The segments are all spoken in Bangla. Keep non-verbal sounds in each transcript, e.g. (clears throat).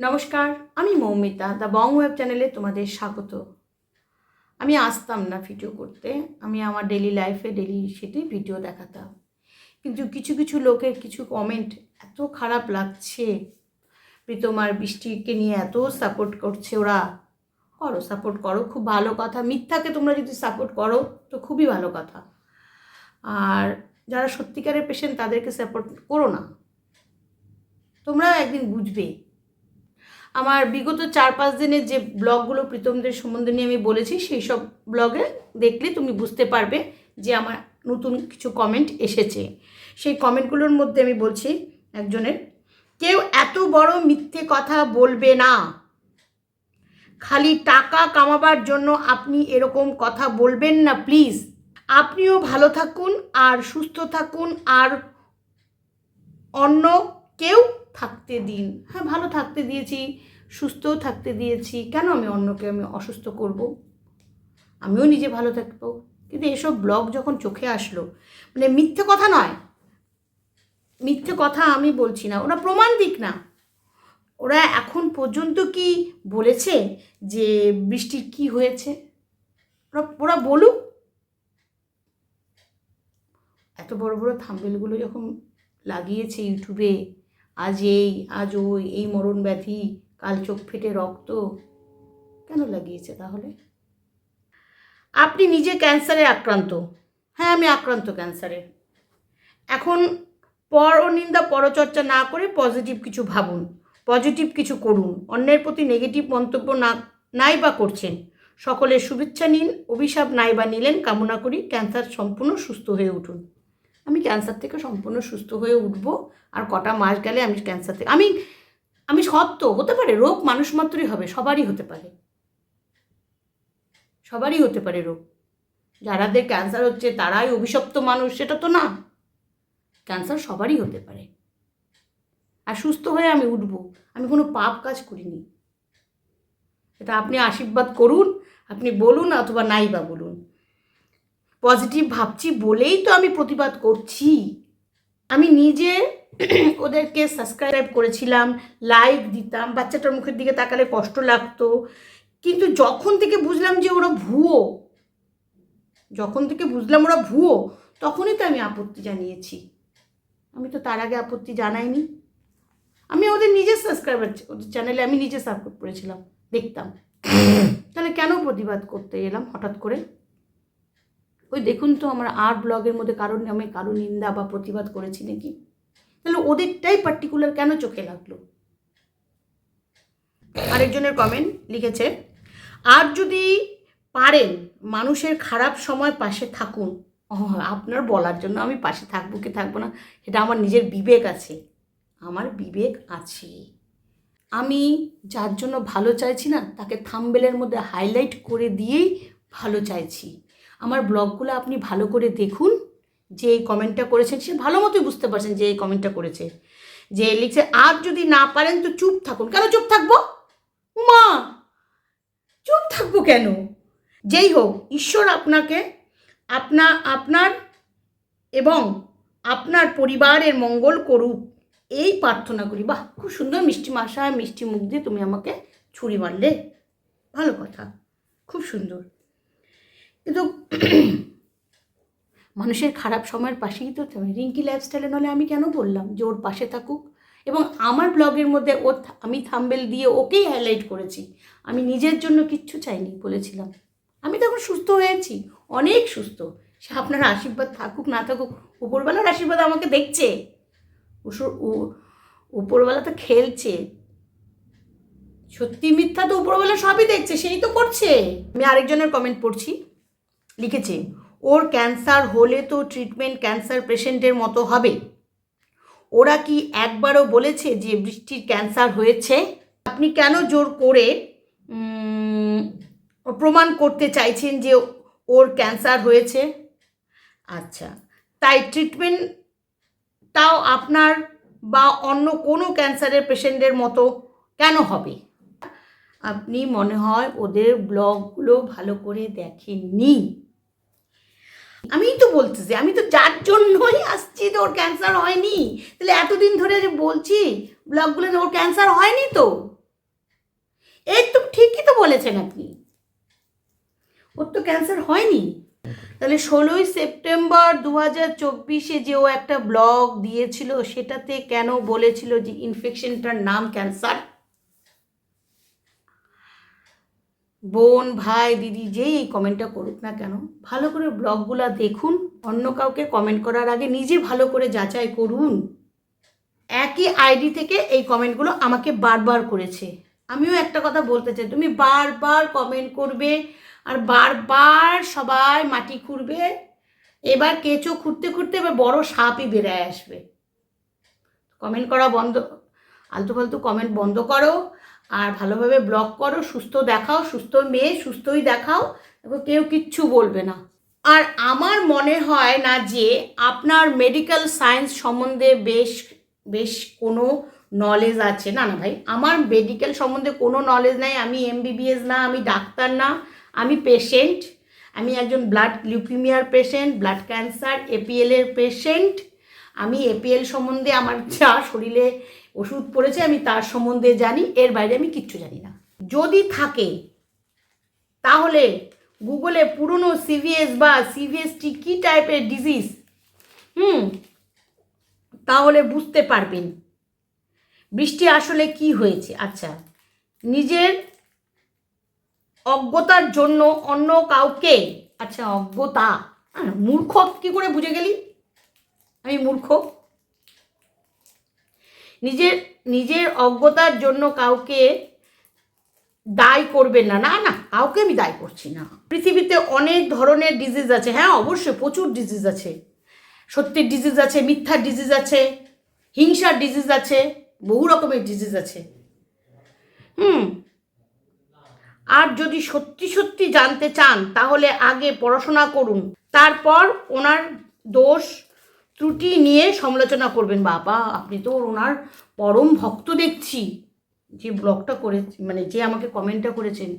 নমস্কার, আমি মৌমিতা, দ্য বং ওয়েব চ্যানেলে তোমাদের স্বাগত। আমি আসতাম না ভিডিও করতে, আমি আমার ডেলি লাইফে ডেলি সেটি ভিডিও দেখাতাম। কিন্তু কিছু কিছু লোকের কিছু কমেন্ট এত খারাপ লাগছে। প্রীতম আর বৃষ্টিকে নিয়ে এত সাপোর্ট করছে ওরা। করো সাপোর্ট করো, খুব ভালো কথা। মিথ্যাকে তোমরা যদি সাপোর্ট করো, তো খুবই ভালো কথা। আর যারা সত্যিকারের পেশেন্ট তাদেরকে সাপোর্ট করো না। তোমরা একদিন বুঝবে। আমার বিগত চার পাঁচ দিনের যে ব্লগগুলো প্রীতমদের সম্বন্ধে নিয়ে আমি বলেছি, সেই সব ব্লগে দেখলে তুমি বুঝতে পারবে যে আমার নতুন কিছু কমেন্ট এসেছে। সেই কমেন্টগুলোর মধ্যে আমি বলছি একজনের, কেউ এত বড় মিথ্যে কথা বলবে না। খালি টাকা কামাবার জন্য আপনি এরকম কথা বলবেন না প্লিজ আপনিও ভালো থাকুন আর সুস্থ থাকুন আর অন্য কেউ থাকতে দিন। হ্যাঁ ভালো থাকতে দিয়েছি, সুস্থও থাকতে দিয়েছি। কেন আমি অন্যকে আমি অসুস্থ করব? আমিও নিজে ভালো থাকব। কিন্তু এসব ব্লগ যখন চোখে আসলো মানে মিথ্যে কথা নয়। মিথ্যে কথা আমি বলছি না। ওরা প্রমাণ দিক না। ওরা এখন পর্যন্ত কি বলেছে যে বৃষ্টির কি হয়েছে? ওরা ওরা বলুক। এত বড় বড় থাম্বেলগুলো যখন লাগিয়েছে ইউটিউবে আজ এই, আজ ওই, এই মরণ ব্যাধি, কাল চোখ ফেটে রক্ত। কেন লাগিয়েছে তাহলে? আপনি নিজে ক্যান্সারে আক্রান্ত। হ্যাঁ আমি আক্রান্ত ক্যান্সারে। এখন পরনিন্দা পরচর্চা না করে পজিটিভ কিছু ভাবুন, পজিটিভ কিছু করুন। অন্যের প্রতি নেগেটিভ মন্তব্য না, নাই বা করছেন। সকলের শুভেচ্ছা নিন, অভিশাপ নাই বা নিলেন, কামনা করি ক্যান্সার সম্পূর্ণ সুস্থ হয়ে উঠুন। আমি ক্যান্সার থেকে সম্পূর্ণ সুস্থ হয়ে উঠব, আর কটা মাস গেলে আমি ক্যান্সার থেকে, আমি আমি সত্য হতে পারে, রোগ মানুষ মাত্রই হবে, সবারই হতে পারে। সবারই হতে পারে রোগ। যারাদের ক্যান্সার হচ্ছে, তারাই অভিশপ্ত মানুষ, সেটা তো না। ক্যান্সার সবারই হতে পারে। আর সুস্থ হয়ে আমি উঠব, আমি কোনো পাপ কাজ করিনি। এটা আপনি আশীর্বাদ করুন, আপনি বলুন অথবা নাই বা বলুন। পজিটিভ ভাবছি বলেই তো আমি প্রতিবাদ করছি। আমি নিজে (clears throat) ওদেরকে সাবস্ক্রাইব করেছিলাম লাইক দিতাম বাচ্চাটার মুখের দিকে তাকালে কষ্ট লাগতো। কিন্তু যখন থেকে বুঝলাম যে ওরা ভুয়ো যখন থেকে বুঝলাম ওরা ভুয়ো তখনই তো আমি আপত্তি জানিয়েছি। আমি তো তার আগে আপত্তি জানাইনি। আমি ওদের নিজের সাবস্ক্রাইবার ওদের চ্যানেলে আমি নিজে সাবস্ক্রাইব করেছিলাম দেখতাম। (clears throat) তাহলে কেন প্রতিবাদ করতে এলাম হঠাৎ করে? ওই দেখুন তো আমার আর্ট ব্লগের মধ্যে কারণ আমি কারও নিন্দা বা প্রতিবাদ করেছি নাকি? তাহলে ওদেরটাই পার্টিকুলার কেন চোখে লাগল? আরেকজনের কমেন্ট লিখেছে, আর যদি পারেন মানুষের খারাপ সময় পাশে থাকুন। আপনার বলার জন্য আমি পাশে থাকব কি থাকব না সেটা আমার নিজের বিবেক আছে। আমার বিবেক আছে। আমি যার জন্য ভালো চাইছি না, তাকে থাম্বেলের মধ্যে হাইলাইট করে দিয়েই ভালো চাইছি। আমার ব্লগগুলো আপনি ভালো করে দেখুন, যে এই কমেন্টটা করেছেন, সে ভালো মতোই বুঝতে পারছেন যে এই কমেন্টটা করেছে। যে লিখছে, আর যদি না পারেন তো চুপ থাকুন। কেন চুপ থাকব? মা চুপ থাকব কেন? যেই হোক, ঈশ্বর আপনাকে, আপনা, আপনার এবং আপনার পরিবারের মঙ্গল করুক, এই প্রার্থনা করি বাহ, খুব সুন্দর মিষ্টি মাসা মিষ্টি মুখ দিয়ে তুমি আমাকে ছুরি মারলে। ভালো কথা, খুব সুন্দর। কিন্তু (coughs) মানুষের খারাপ সময়ের পাশেই তো। রিঙ্কি লাইফস্টাইলে নলে আমি কেন বললাম যে ওর পাশে থাকুক? এবং আমার ব্লগের মধ্যে থা- আমি থাম্বেল দিয়ে ওকেই হাইলাইট করেছি। আমি নিজের জন্য কিচ্ছু চাইনি, বলেছিলাম। আমি তখন সুস্থ হয়েছি অনেক সুস্থ। সে আপনার আশীর্বাদ থাকুক, না থাকুক উপরবেলার আশীর্বাদ আমাকে দেখছে। উপরবেলা তো খেলছে। সত্যি মিথ্যা তো উপরবেলা সবই দেখছে, সেই তো করছে। আমি আরেকজনের কমেন্ট পড়ছি। লিখেছে, ওর ক্যান্সার হলে তো ট্রিটমেন্ট ক্যান্সার পেশেন্টের মতো হবে। ওরা কি একবারও বলেছে যে বৃষ্টির ক্যান্সার হয়েছে? আপনি কেন জোর করে প্রমাণ করতে চাইছেন যে ওর ক্যান্সার হয়েছে? আচ্ছা তাই ট্রিটমেন্টটাও আপনার বা অন্য কোনো ক্যান্সারের পেশেন্টের মতো কেন হবে? আপনি মনে হয় ওদের ব্লগগুলো ভালো করে দেখেননি। আমিই তো বলতেছি আমি তো যার জন্যই আসছি তো, ওর ক্যান্সার হয়নি। তাহলে এতদিন ধরে যে বলছি ব্লগগুলো ওর ক্যান্সার হয়নি তো? এই তো ঠিকই তো বলেছেন আপনি। ওর তো ক্যান্সার হয়নি। তাহলে ষোলোই সেপ্টেম্বর দু হাজার চব্বিশে যে ও একটা ব্লগ দিয়েছিল, সেটাতে কেন বলেছিল যে ইনফেকশনটার নাম ক্যান্সার বোন, ভাই, দিদি, যেই এই কমেন্টটা করুক না কেন, ভালো করে ব্লগগুলো দেখুন, অন্য কাউকে কমেন্ট করার আগে নিজে ভালো করে যাচাই করুন। একই আইডি থেকে এই কমেন্টগুলো আমাকে বারবার করেছে। আমিও একটা কথা বলতে চাই, তুমি বারবার কমেন্ট করবে আর বারবার সবাই মাটি খুঁড়বে, এবার কেঁচো খুঁড়তে খুঁড়তে এবার বড় সাপই বেড়ে আসবে। কমেন্ট করা বন্ধ, আলতু ফালতু কমেন্ট বন্ধ করো আর ভালোভাবে ব্লগ করো, সুস্থ দেখাও, সুস্থ মেয়ে, সুস্থই দেখাও, দেখো কেউ কিচ্ছু বলবে না। আর আমার মনে হয় না যে আপনার মেডিকেল সায়েন্স সম্বন্ধে বেশ বেশ কোনো নলেজ আছে। না না ভাই, আমার মেডিকেল সম্বন্ধে কোনো নলেজ নাই। আমি এমবিবিএস না, আমি ডাক্তার না, আমি পেশেন্ট আমি একজন ব্লাড লিউকিমিয়ার পেশেন্ট ব্লাড ক্যান্সার এপিএলের পেশেন্ট আমি এপিএল সম্বন্ধে আমার যা শরীরে ওষুধ পড়েছে, আমি তার সম্বন্ধে জানি, এর বাইরে আমি কিচ্ছু জানি না। যদি থাকে, তাহলে গুগলে পুরনো সিভিএস বা সিভিএসটি কী টাইপের ডিজিজ হুম, তাহলে বুঝতে পারবেন। বৃষ্টি আসলে কি হয়েছে? আচ্ছা নিজের অজ্ঞতার জন্য অন্য কাউকে আচ্ছা অজ্ঞতা মূর্খ কি করে বুঝে গেলি? আমি মূর্খ? নিজের নিজের অজ্ঞতার জন্য কাউকে দায় করবেন না। না না, কাউকে আমি দায় করছি না। পৃথিবীতে অনেক ধরনের ডিজিজ আছে। হ্যাঁ অবশ্যই প্রচুর ডিজিজ আছে। সত্যির ডিজিজ আছে মিথ্যার ডিজিজ আছে, হিংসার ডিজিজ আছে, বহু রকমের ডিজিজ আছে। হুম। আর যদি সত্যি সত্যি জানতে চান, তাহলে আগে পড়াশোনা করুন। তারপর ওনার দোষ ত্রুটি নিয়ে সমালোচনা করবেন। বাবা, আপনি তো ওনার পরম ভক্ত দেখছি। যে ব্লগটা করে মানে যে আমাকে কমেন্টটা করেছেন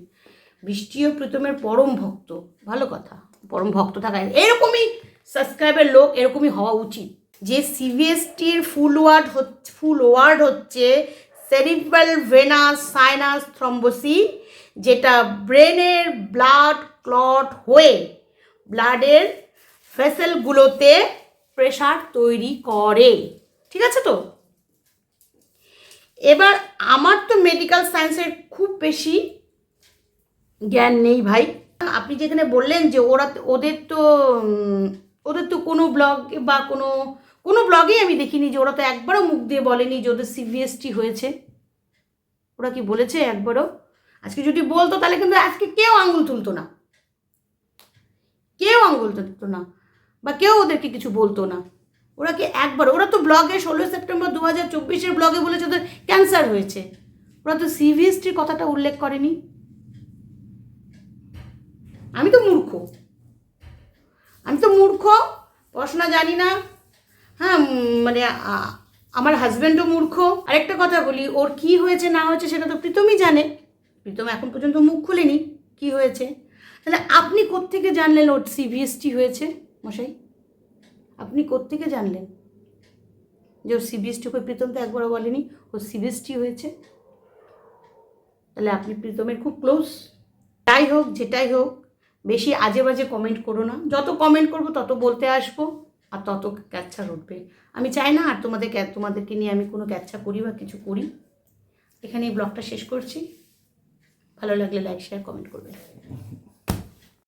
বৃষ্টিও প্রীতমের পরম ভক্ত। ভালো কথা, পরম ভক্ত থাকা। এরকমই সাবস্ক্রাইবের লোক, এরকমই হওয়া উচিত। যে সিভিএসটির ফুল ওয়ার্ড হচ্ছে ফুল ওয়ার্ড হচ্ছে সেরিব্রাল ভেনাস সাইনাস থ্রম্বোসি যেটা ব্রেনের ব্লাড ক্লট হয়ে ব্লাডের ভেসেলগুলোতে প্রেশার তৈরি করে। ঠিক আছে তো? এবার আমার তো মেডিকেল সায়েন্সের খুব বেশি জ্ঞান নেই ভাই। আপনি যেখানে বললেন যে ওরা, ওদের তো ওদের তো কোনো ব্লগ বা কোনো কোনো ব্লগেই আমি দেখিনি যে ওরা তো একবারও মুখ দিয়ে বলেনি যে ওদের সিবিএসটি হয়েছে। ওরা কি বলেছে একবারও? আজকে যদি বলতো তাহলে কিন্তু আজকে কেউ আঙুল তুলতো না। কেউ আঙুল তুলতো না। বা কেউ ওদেরকে কিছু বলতো না। ওরা কি একবার, ওরা তো ব্লগে ষোলোই সেপ্টেম্বর দু হাজার চব্বিশের ব্লগে বলেছে ওদের ক্যান্সার হয়েছে। ওরা তো সিভিএসটির কথাটা উল্লেখ করেনি। আমি তো মূর্খ। আমি তো মূর্খ, পড়াশোনা জানি না। হ্যাঁ মানে আমার হাজব্যান্ডও মূর্খ। আরেকটা কথা বলি, ওর কি হয়েছে, না হয়েছে, সেটা তো প্রীতমই জানে। প্রীতম এখন পর্যন্ত মুখ খুলেনি, কি হয়েছে? তাহলে আপনি কোত্থেকে জানলেন ওর সিভিএসটি হয়েছে? মশাই, আপনি কোত্থেকে জানলেন? যে ওর সিবিএসটি করে প্রীতম তো একবারও বলেনি, ওর সিবিএসটি হয়েছে। তাহলে আপনি প্রীতমের খুব ক্লোজ যাই হোক, যেটাই হোক, বেশি আজে বাজে কমেন্ট করো না। যত কমেন্ট করব, তত বলতে আসব, আর তত ক্যাচ্ছা উঠবে। আমি চাই না আর তোমাদের তোমাদেরকে নিয়ে আমি কোনো ক্যাচ্ছা করি বা কিছু করি। এখানে এই ব্লগটা শেষ করছি। ভালো লাগলে লাইক শেয়ার কমেন্ট করবে